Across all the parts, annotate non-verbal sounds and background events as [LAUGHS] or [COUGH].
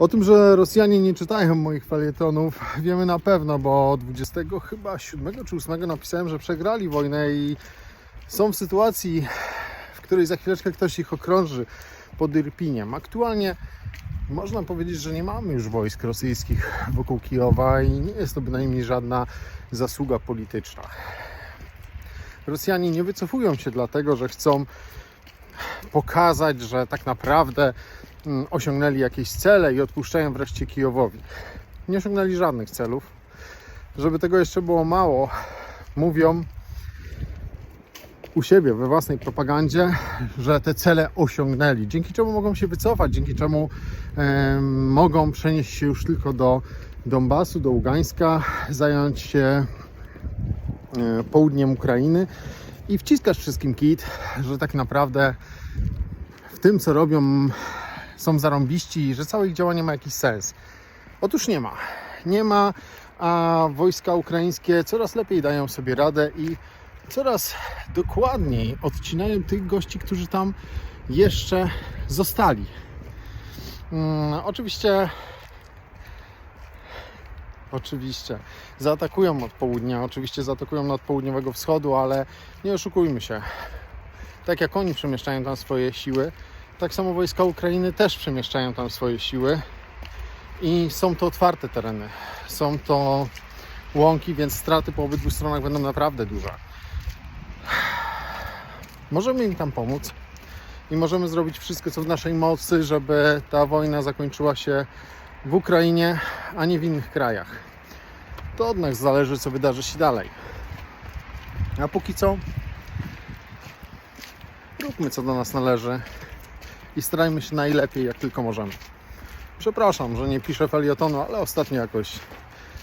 O tym, że Rosjanie nie czytają moich felietonów, [LAUGHS] wiemy na pewno, bo 20 chyba 7 czy 8 napisałem, że przegrali wojnę i są w sytuacji, w której za chwileczkę ktoś ich okrąży pod Irpiniem. Aktualnie można powiedzieć, że nie mamy już wojsk rosyjskich wokół Kijowa i nie jest to bynajmniej żadna zasługa polityczna. Rosjanie nie wycofują się dlatego, że chcą pokazać, że tak naprawdę osiągnęli jakieś cele i odpuszczają wreszcie Kijowowi. Nie osiągnęli żadnych celów. Żeby tego jeszcze było mało, mówią u siebie we własnej propagandzie, że te cele osiągnęli, dzięki czemu mogą się wycofać, dzięki czemu em, mogą przenieść się już tylko do Donbasu, do Ługańska, zająć się e, południem Ukrainy i wciskać wszystkim kit, że tak naprawdę w tym, co robią, są zarąbiści i że całe ich działanie ma jakiś sens. Otóż nie ma. Nie ma, a wojska ukraińskie coraz lepiej dają sobie radę i coraz dokładniej odcinają tych gości, którzy tam jeszcze zostali. Mm, oczywiście Oczywiście. Zaatakują od południa, oczywiście zaatakują od południowego wschodu, ale nie oszukujmy się. Tak jak oni przemieszczają tam swoje siły, tak samo wojska Ukrainy też przemieszczają tam swoje siły. I są to otwarte tereny. Są to łąki, więc straty po obydwu stronach będą naprawdę duże. Możemy im tam pomóc i możemy zrobić wszystko, co w naszej mocy, żeby ta wojna zakończyła się w Ukrainie, a nie w innych krajach. To od nas zależy, co wydarzy się dalej. A póki co, róbmy co do nas należy i starajmy się najlepiej, jak tylko możemy. Przepraszam, że nie piszę felietonu, ale ostatnio jakoś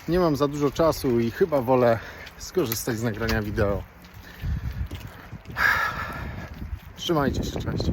nie mam za dużo czasu i chyba wolę skorzystać z nagrania wideo. Trzymajcie się, cześć.